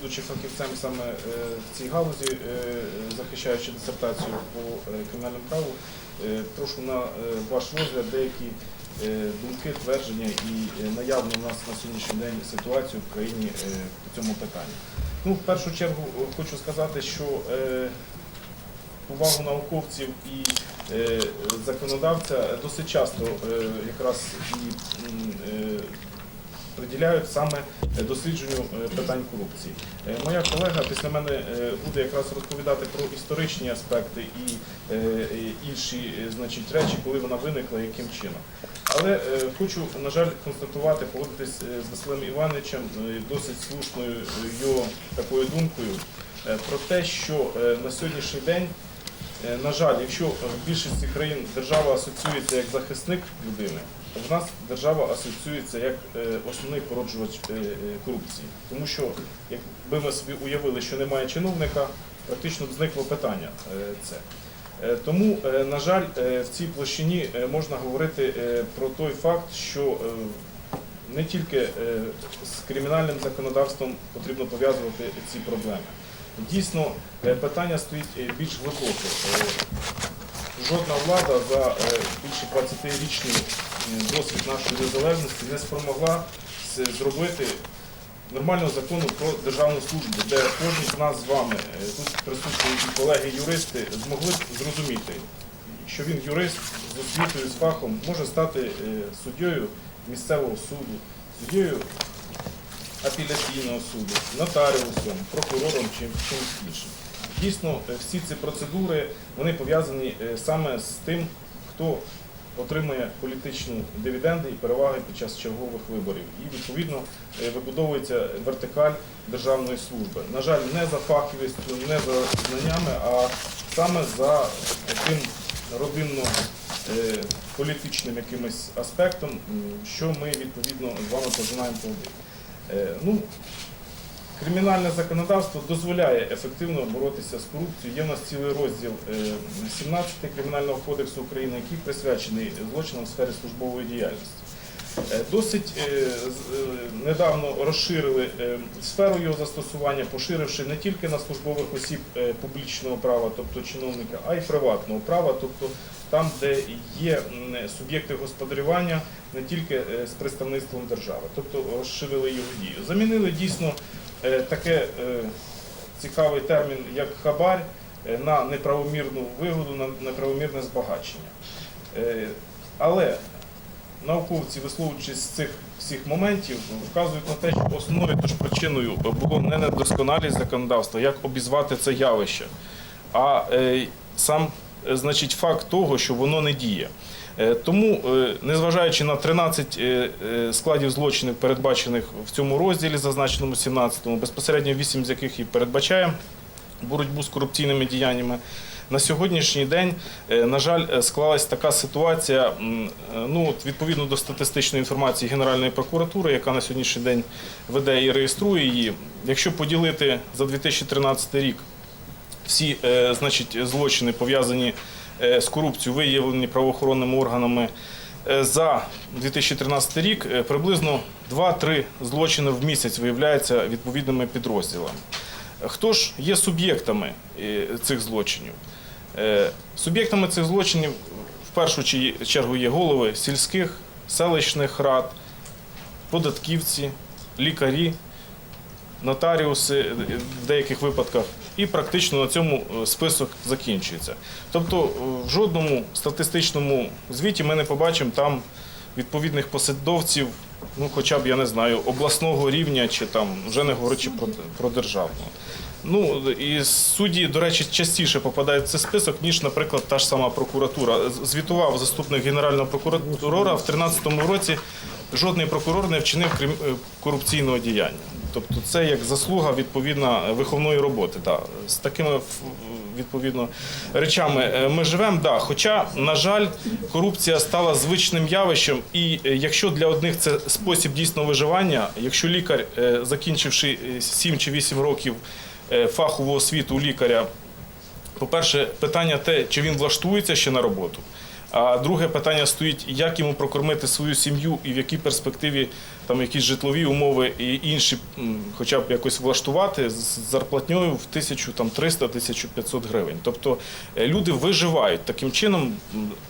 будучи фахівцем саме е, в цій галузі, е, захищаючи дисертацію по е, кримінальному праву, прошу на ваш розгляд деякі думки, твердження і наявну у нас на сьогоднішній день ситуацію в країні по цьому питанню. Ну, в першу чергу хочу сказати, що увагу науковців і законодавця досить часто якраз і приділяють саме дослідженню е, питань корупції. Е, Моя колега після мене е, буде якраз розповідати про історичні аспекти і е, інші е, значить, речі, коли вона виникла, яким чином. Але е, хочу, на жаль, констатувати, погодитись е, з Василем Івановичем е, досить слушною е, його такою думкою е, про те, що е, на сьогоднішній день Е, На жаль, якщо в більшості країн держава асоціюється як захисник людини, в нас держава асоціюється як е, основний породжувач е, е, корупції. Тому що якби ми собі уявили, що немає чиновника, практично б зникло питання це. Тому, на жаль, в цій площині можна говорити про той факт, що не тільки з кримінальним законодавством потрібно пов'язувати ці проблеми. Дійсно, питання стоїть більш глибоко. Жодна влада за більше 20-річний е, досвід нашої незалежності не спромогла зробити нормального закону про державну службу, де кожен з нас з вами, е, тут присутні колеги-юристи, змогли зрозуміти, що він юрист з освітою, з фахом може стати е, суддєю місцевого суду, суддєю апеляційного суду, нотаріусом, прокурором чи чимось іншим. Дійсно, е, всі ці процедури вони пов'язані е, саме з тим, хто отримує політичні дивіденди і переваги під час чергових виборів. І відповідно е, вибудовується вертикаль державної служби. На жаль, не за фаховістю, не за знаннями, а саме за тим родинно е, політичним якимось аспектом, що ми відповідно з вами пожинаємо плоди. Е, Ну, Кримінальне законодавство дозволяє ефективно боротися з корупцією. Є в нас цілий розділ е, 17 Кримінального кодексу України, який присвячений злочинам в сфері службової діяльності. Е, Досить е, е, недавно розширили е, сферу його застосування, поширивши не тільки на службових осіб е, публічного права, тобто чиновника, а й приватного права, тобто там, де є суб'єкти господарювання не тільки е, з представництвом держави, тобто розширили його дію. Замінили дійсно е, таке е, цікавий термін, як хабар, е, на неправомірну вигоду, на неправомірне збагачення. Е, Але науковці, висловлюючись з цих всіх моментів, вказують на те, що основною тож причиною було не недосконалість законодавства, як обізвати це явище, а е, сам е, значить, факт того, що воно не діє. Е, Тому, е, незважаючи на 13 е, складів злочинів, передбачених в цьому розділі, зазначеному 17-му, безпосередньо 8 з яких і передбачає боротьбу з корупційними діяннями. На сьогоднішній день, на жаль, склалась така ситуація. Ну, відповідно до статистичної інформації Генеральної прокуратури, яка на сьогоднішній день веде і реєструє її. Якщо поділити за 2013 рік всі значить, злочини пов'язані з корупцією, виявлені правоохоронними органами е, за 2013 рік, е, приблизно 2-3 злочини в місяць виявляються відповідними підрозділами. Хто ж є суб'єктами е, цих злочинів? Е, Суб'єктами цих злочинів в першу чергу є голови сільських, селищних рад, податківці, лікарі, нотаріуси в деяких випадках, і практично на цьому е, список закінчується. Тобто е, в жодному статистичному звіті ми не побачимо там відповідних посадовців, ну хоча б я не знаю, обласного рівня чи там вже не говорячи про, про державного. Ну і судді, до речі, частіше попадають в цей список, ніж, наприклад, та ж сама прокуратура. Звітував заступник генерального прокурора в 2013 році. Жодний прокурор не вчинив е, корупційного діяння. Тобто, це як заслуга відповідна виховної роботи. Да. З такими відповідно речами е, ми живемо. Да. Хоча, на жаль, корупція стала звичним явищем, і е, якщо для одних це спосіб дійсно виживання, якщо лікар, е, закінчивши 7 чи 8 років е, фахову освіту лікаря, по-перше, питання те, чи він влаштується ще на роботу. А друге питання стоїть, як йому прокормити свою сім'ю і в якій перспективі там якісь житлові умови і інші, хоча б якось влаштувати з зарплатньою в 1300-1500 гривень. Тобто е, люди виживають таким чином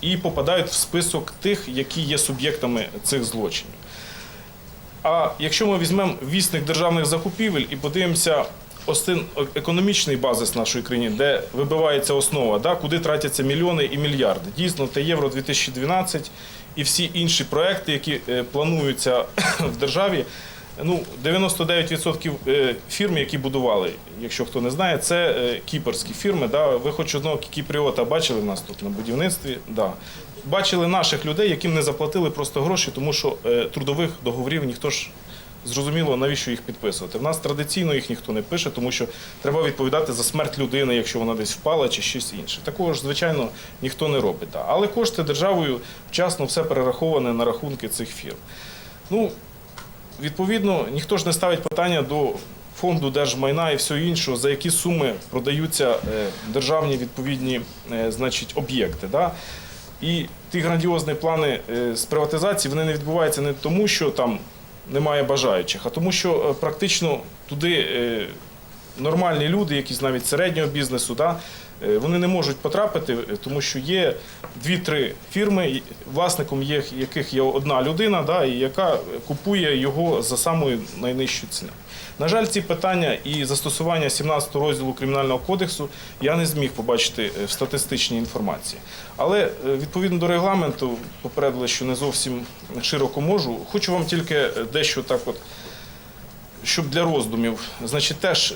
і попадають в список тих, які є суб'єктами цих злочинів. А якщо ми візьмемо вісник державних закупівель і подивимося остин економічний базис нашої країни, де вибивається основа, да, куди тратяться мільйони і мільярди. Дійсно, те Євро 2012 і всі інші проекти, які е, плануються в державі. Ну, 99% е, фірм, які будували, якщо хто не знає, це е, кіпрські фірми. Да. Ви хоч одного кіпріота бачили в нас тут на будівництві? Да. Бачили наших людей, яким не заплатили просто гроші, тому що трудових договорів ніхто ж зрозуміло, навіщо їх підписувати. В нас традиційно їх ніхто не пише, тому що треба відповідати за смерть людини, якщо вона десь впала чи щось інше. Такого ж, звичайно, ніхто не робить. Але кошти державою вчасно все перераховане на рахунки цих фірм. Ну, відповідно, ніхто ж не ставить питання до фонду держмайна і всього іншого, за які суми продаються е, державні відповідні е, значить, об'єкти. Да? І ті грандіозні плани е, з приватизації вони не відбуваються не тому, що там немає бажаючих, а тому, що е, практично туди е, нормальні люди, якісь навіть середнього бізнесу, да, е, вони не можуть потрапити, тому що є дві-три фірми, власником є, яких є одна людина, да, і яка купує його за самою найнижчу ціною. На жаль, ці питання і застосування 17 розділу Кримінального кодексу я не зміг побачити е, в статистичній інформації. Але е, відповідно до регламенту, попередили, що не зовсім широко можу. Хочу вам тільки е, дещо так от щоб для роздумів. Значить, теж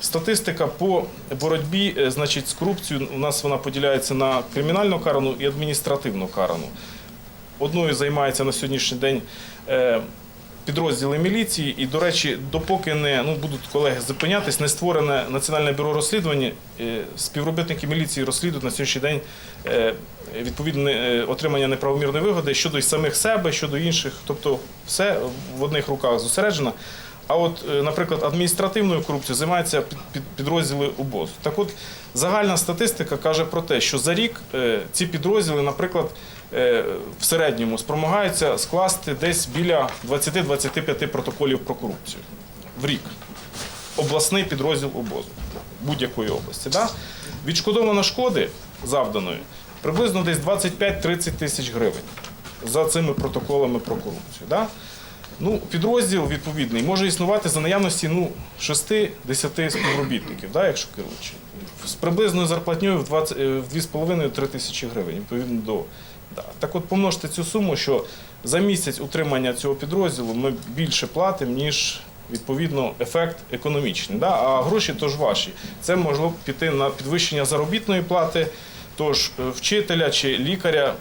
статистика по боротьбі значить, з корупцією у нас вона поділяється на кримінально карану і адміністративно карану. Одною займається на сьогоднішній день підрозділи міліції, і, до речі, допоки не ну, будуть колеги зупинятись, не створене Національне бюро розслідування, е, співробітники міліції розслідують на сьогоднішній день е, відповідне е, отримання неправомірної вигоди щодо самих себе, щодо інших. Тобто все в одних руках зосереджено. А от, е, наприклад, адміністративною корупцією займаються під- під- підрозділи УБОЗ. Так от, загальна статистика каже про те, що за рік е, ці підрозділи, наприклад, е, в середньому спромагаються скласти десь біля 20-25 протоколів про корупцію в рік. Обласний підрозділ ОБОЗу будь-якої області. Да? Відшкодовано шкоди завданої приблизно десь 25-30 тисяч гривень за цими протоколами про корупцію. Да? Ну, підрозділ відповідний може існувати за наявності ну, 6-10 співробітників, да, якщо керуючи. З приблизною зарплатньою в 20 е, 2,5-3 тисячі гривень, відповідно до. Да. Так от помножте цю суму, що за місяць утримання цього підрозділу ми більше платимо, ніж відповідно ефект економічний. Да? А гроші тож ваші. Це б піти на підвищення заробітної плати, тож е, вчителя чи лікаря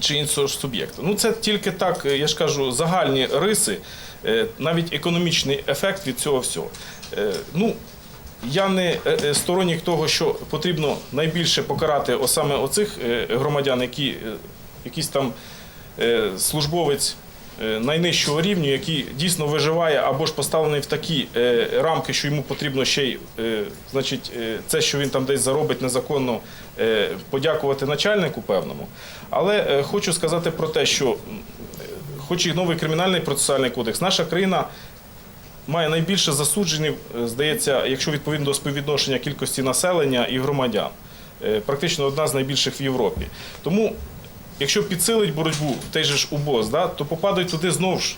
чи іншого ж суб'єкта. Ну це тільки так, е, я ж кажу, загальні риси, е, навіть економічний ефект від цього всього. Е, Ну, я не сторонник того, що потрібно найбільше покарати саме оцих громадян, які якийсь там службовець найнижчого рівню, який дійсно виживає або ж поставлений в такі е, рамки, що йому потрібно ще й е, значить, е, це, що він там десь заробить незаконно, е, подякувати начальнику певному. Але е, хочу сказати про те, що е, хоч і новий кримінальний процесуальний кодекс, наша країна має найбільше засуджених, е, здається, якщо відповідно до співвідношення кількості населення і громадян. Е, Практично одна з найбільших в Європі. Тому, якщо підсилить боротьбу той же ж УБОЗ, да, то попадають туди знову ж.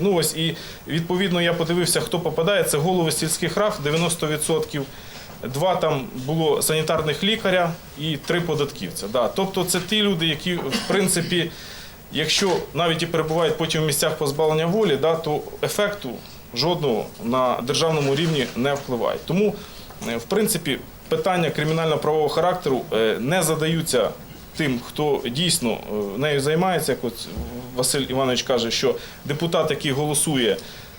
Ну ось і відповідно я подивився, хто попадає. Це голови сільських рад 90%. Два там було санітарних лікаря і три податківця. Да. Тобто це ті люди, які в принципі якщо навіть і перебувають потім в місцях позбавлення волі, да, то ефекту жодного на державному рівні не впливає. Тому, е, в принципі, питання кримінально-правового характеру е, не задаються тим, хто дійсно е, нею займається. Як от Василь Іванович каже, що депутат, який голосує.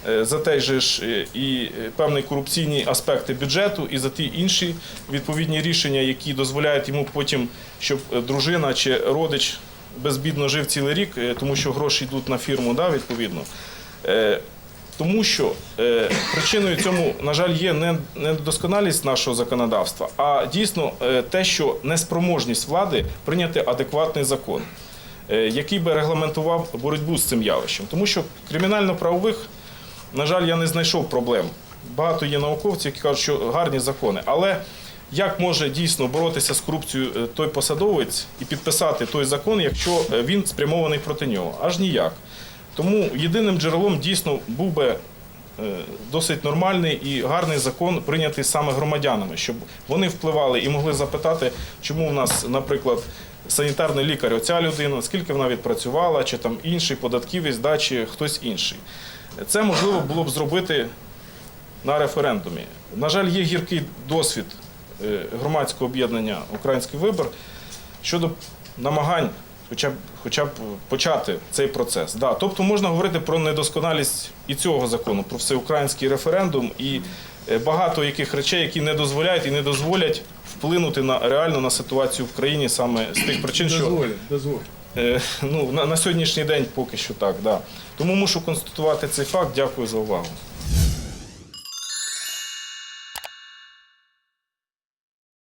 е, За те ж е, і певні корупційні аспекти бюджету, і за ті інші відповідні рішення, які дозволяють йому потім, щоб дружина чи родич безбідно жив цілий рік, тому що гроші йдуть на фірму, да, відповідно. Тому що е, причиною цьому, на жаль, є не недосконалість нашого законодавства, а дійсно е, те, що неспроможність влади прийняти адекватний закон, е, який би регламентував боротьбу з цим явищем. Тому що кримінально-правових, на жаль, я не знайшов проблем. Багато є науковців, які кажуть, що гарні закони. Але як може дійсно боротися з корупцією е, той посадовець і підписати той закон, якщо е, він спрямований проти нього? Аж ніяк. Тому єдиним джерелом дійсно був би е, досить нормальний і гарний закон, прийнятий саме громадянами, щоб вони впливали і могли запитати, чому в нас, наприклад, санітарний лікар, оця людина, скільки вона відпрацювала, чи там інший податківець, да, чи хтось інший. Це можливо було б зробити на референдумі. На жаль, є гіркий досвід е, громадського об'єднання Український вибір щодо намагань хоча б, хоча б почати цей процес. Да, тобто можна говорити про недосконалість і цього закону, про всеукраїнський референдум і е, багато яких речей, які не дозволяють і не дозволять вплинути на реально на ситуацію в країні саме з тих причин, що Дозволь, дозволь. е, ну, на, на сьогоднішній день поки що так. Да. Тому мушу констатувати цей факт. Дякую за увагу.